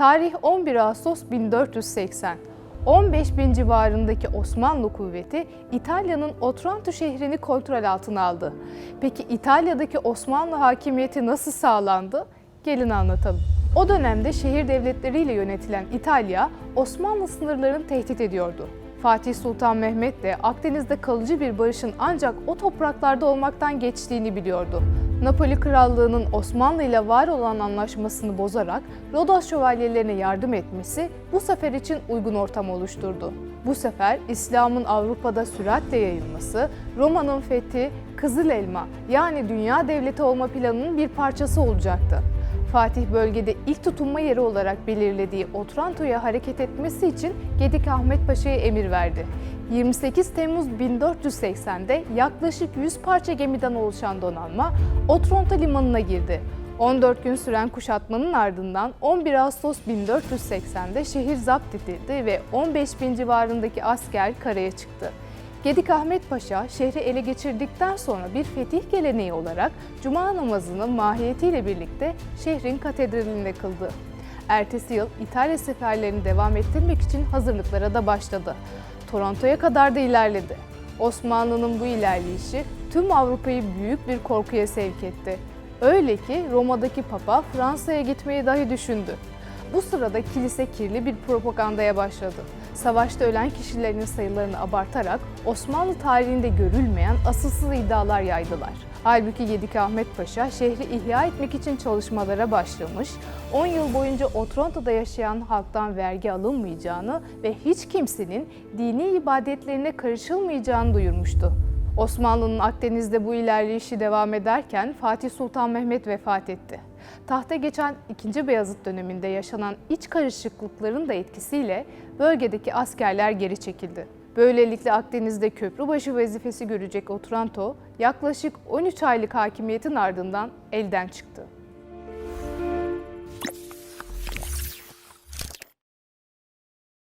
Tarih 11 Ağustos 1480. 15 bin civarındaki Osmanlı kuvveti İtalya'nın Otranto şehrini kontrol altına aldı. Peki İtalya'daki Osmanlı hakimiyeti nasıl sağlandı? Gelin anlatalım. O dönemde şehir devletleriyle yönetilen İtalya, Osmanlı sınırlarını tehdit ediyordu. Fatih Sultan Mehmet de Akdeniz'de kalıcı bir barışın ancak o topraklarda olmaktan geçtiğini biliyordu. Napoli Krallığı'nın Osmanlı ile var olan anlaşmasını bozarak Rodos şövalyelerine yardım etmesi bu sefer için uygun ortam oluşturdu. Bu sefer İslam'ın Avrupa'da süratle yayılması, Roma'nın fethi, Kızıl Elma yani dünya devleti olma planının bir parçası olacaktı. Fatih bölgede ilk tutunma yeri olarak belirlediği Otranto'ya hareket etmesi için Gedik Ahmet Paşa'ya emir verdi. 28 Temmuz 1480'de yaklaşık 100 parça gemiden oluşan donanma Otranto limanına girdi. 14 gün süren kuşatmanın ardından 11 Ağustos 1480'de şehir zapt edildi ve 15 bin civarındaki asker karaya çıktı. Gedik Ahmet Paşa şehri ele geçirdikten sonra bir fetih geleneği olarak cuma namazını mahiyetiyle birlikte şehrin katedralinde kıldı. Ertesi yıl İtalya seferlerini devam ettirmek için hazırlıklara da başladı. Toronto'ya kadar da ilerledi. Osmanlı'nın bu ilerleyişi tüm Avrupa'yı büyük bir korkuya sevk etti. Öyle ki Roma'daki Papa Fransa'ya gitmeyi dahi düşündü. Bu sırada kilise kirli bir propagandaya başladı. Savaşta ölen kişilerin sayılarını abartarak Osmanlı tarihinde görülmeyen asılsız iddialar yaydılar. Halbuki Gedik Ahmet Paşa şehri ihya etmek için çalışmalara başlamış, 10 yıl boyunca Otranto'da yaşayan halktan vergi alınmayacağını ve hiç kimsenin dini ibadetlerine karışılmayacağını duyurmuştu. Osmanlı'nın Akdeniz'de bu ilerleyişi devam ederken Fatih Sultan Mehmet vefat etti. Tahta geçen 2. Beyazıt döneminde yaşanan iç karışıklıkların da etkisiyle bölgedeki askerler geri çekildi. Böylelikle Akdeniz'de köprübaşı vazifesi görecek Otranto yaklaşık 13 aylık hakimiyetin ardından elden çıktı.